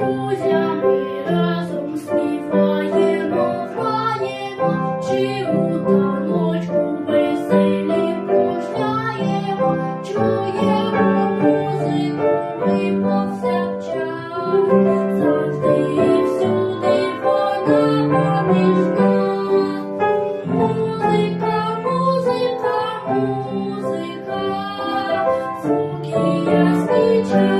друзями разом співаємо, граємо, чи у таночку веселі кружляємо, чуємо музику ми повсякчас, завжди всюди вона поміж. Музика, музика, музика, звуки ясні чарівні.